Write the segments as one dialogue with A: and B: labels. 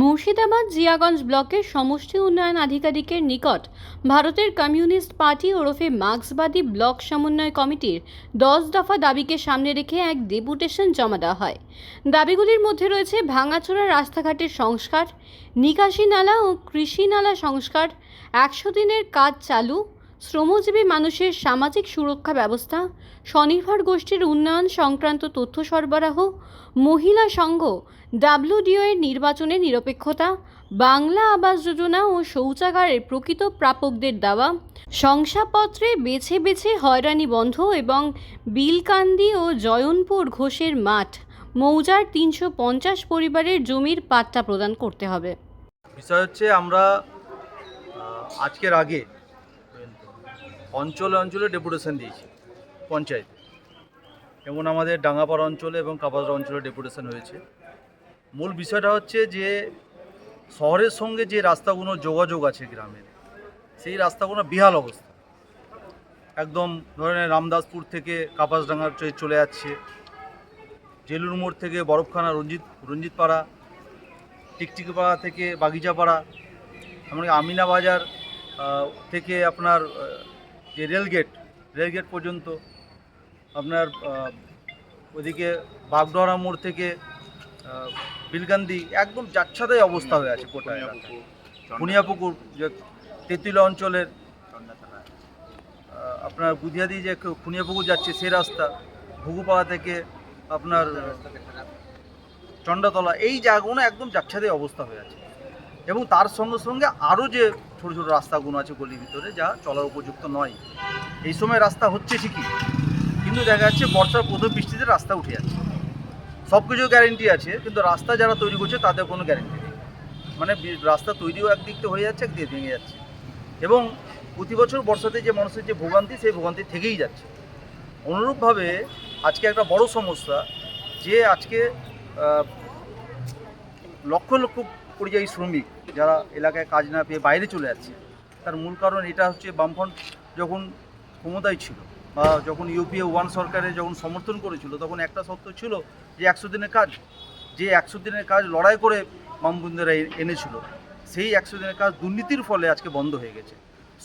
A: মুর্শিদাবাদ জিয়াগঞ্জ ব্লকের সমষ্টি উন্নয়ন আধিকারিকের নিকট ভারতের কমিউনিস্ট পার্টি ওরফে মার্ক্সবাদী ব্লক সমন্বয় কমিটির দশ দফা দাবিকে সামনে রেখে এক ডেপুটেশন জমা দেওয়া হয়। দাবিগুলির মধ্যে রয়েছে ভাঙাচোরা রাস্তাঘাটের সংস্কার, নিকাশি নালা ও কৃষি নালা সংস্কার, একশো দিনের কাজ চালু শ্রমজীবী মানুষের সামাজিক সুরক্ষা ব্যবস্থা, স্বনির্ভর গোষ্ঠীর উন্নয়ন সংক্রান্ত তথ্য সরবরাহ, মহিলা সংঘ, ডাব্লিউডিও এর নির্বাচনে নিরপেক্ষতা, বাংলা আবাস যোজনা ও শৌচাগারের প্রকৃত প্রাপকদের দেওয়া, শংসাপত্রে বেছে বেছে হয়রানি বন্ধ এবং বিলকান্দি ও জয়নপুর ঘোষের মাঠ, মৌজার তিনশো পঞ্চাশ পরিবারের জমির পাট্টা প্রদান করতে হবে।
B: বিষয় হচ্ছে আমরা আজকের আগে অঞ্চলে অঞ্চলে ডেপুটেশন দিয়েছি, পঞ্চায়েতে। যেমন আমাদের ডাঙ্গাপাড়া অঞ্চলে এবং কাপাসড়া অঞ্চলে ডেপুটেশন হয়েছে। মূল বিষয়টা হচ্ছে যে, শহরের সঙ্গে যে রাস্তাগুলো যোগাযোগ আছে গ্রামের, সেই রাস্তাগুলো বিহাল অবস্থা। একদম ধরেন রামদাসপুর থেকে কাপাসডাঙ্গা চলে যাচ্ছে, জেলুর মোড় থেকে বরফখানা, রঞ্জিত, রঞ্জিতপাড়া, টিকটিকিপাড়া থেকে বাগিচাপাড়া, এমনকি আমিনা বাজার থেকে আপনার যে রেলগেট রেলগেট পর্যন্ত আপনার আহ, ওইদিকে বাগডোহরা মোড় থেকে আহ, বিলকান্দি একদম যাচ্ছাদাই অবস্থা হয়ে আছে গোটা এলাকা। খুনিয়াপুকুর যে তেঁতুলা অঞ্চলের আপনার গুদিয়াদি যে খুনিয়াপুকুর যাচ্ছে সে রাস্তা ঘুঘুপাড়া থেকে আপনার চন্ডাতলা এই জায়গাগুলো একদম যাচ্ছাদে অবস্থা হয়ে আছে। এবং তার সঙ্গে সঙ্গে আরও যে ছোটো ছোটো রাস্তাগুলো আছে গলির ভিতরে, যা চলার উপযুক্ত নয়। এই সময় রাস্তা হচ্ছে ঠিকই, কিন্তু দেখা যাচ্ছে বর্ষার প্রথম বৃষ্টিতে রাস্তা উঠে যাচ্ছে। সব কিছু গ্যারেন্টি আছে, কিন্তু রাস্তা যারা তৈরি করছে তাদের কোনো গ্যারেন্টি নেই। মানে রাস্তা তৈরিও একদিক থেকে হয়ে যাচ্ছে, একদিকে ভেঙে যাচ্ছে। এবং প্রতি বছর বর্ষাতে যে মানুষের যে ভোগান্তি, সেই ভোগান্তি থেকেই যাচ্ছে। অনুরূপভাবে আজকে একটা বড় সমস্যা, যে আজকে লক্ষ লক্ষ পরিযায়ী শ্রমিক যারা এলাকায় কাজ না পেয়ে বাইরে চলে যাচ্ছে, তার মূল কারণ এটা হচ্ছে বামফ্রন্ট যখন ক্ষমতায় ছিল বা যখন ইউপিএ ওয়ান সরকারে যখন সমর্থন করেছিল, তখন একটা সত্য ছিল যে একশো দিনের কাজ। যে একশো দিনের কাজ লড়াই করে বামবন্ধুরা এনেছিল, সেই একশো দিনের কাজ দুর্নীতির ফলে আজকে বন্ধ হয়ে গেছে।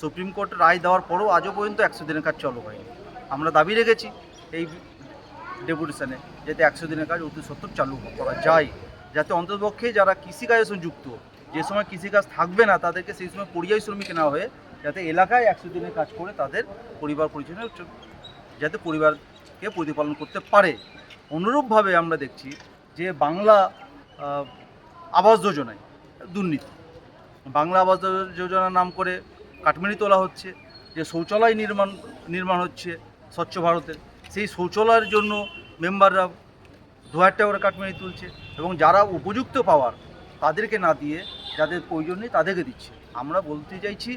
B: সুপ্রিম কোর্ট রায় দেওয়ার পরও আজও পর্যন্ত একশো দিনের কাজ চালু হয়নি। আমরা দাবি রেখেছি এই ডেপুটেশনে যাতে একশো দিনের কাজ অতি সত্তর চালু করা যায়। যাতে অন্ততপক্ষে যারা কৃষিকাজের সঙ্গে যুক্ত যে সময় কৃষিকাজ থাকবে না, তাদেরকে সেই সময় পরিযায়ী শ্রমিক না হয়ে যাতে এলাকায় একশো দিনের কাজ করে তাদের পরিবার পরিচালনা যাতে পরিবারকে প্রতিপালন করতে পারে। অনুরূপভাবে আমরা দেখছি যে বাংলা আবাস যোজনায় দুর্নীতি। বাংলা আবাস যোজনার নাম করে কাটমানি তোলা হচ্ছে, যে শৌচালয় নির্মাণ নির্মাণ হচ্ছে স্বচ্ছ ভারতের সেই শৌচালয়ের জন্য মেম্বাররা দু হাজার টাকা করে কাটমানি তুলছে এবং যারা উপযুক্ত পাওয়ার তাদেরকে না দিয়ে যাদের প্রয়োজন নেই তাদেরকে দিচ্ছে। আমরা বলতে চাইছি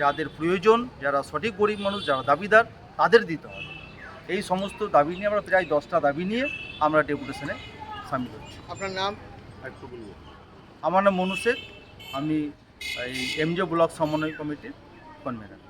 B: যাদের প্রয়োজন যারা সঠিক গরিব মানুষ যারা দাবিদার তাদের দিতে হবে। এই সমস্ত দাবি নিয়ে আমরা প্রায় দশটা দাবি নিয়ে আমরা ডেপুটেশনে সামিল হচ্ছি।
C: আপনার নাম? একটু বলব
B: আমার নাম মনু শেখ আমি এই এমজে ব্লক সমন্বয় কমিটির কনভেনার।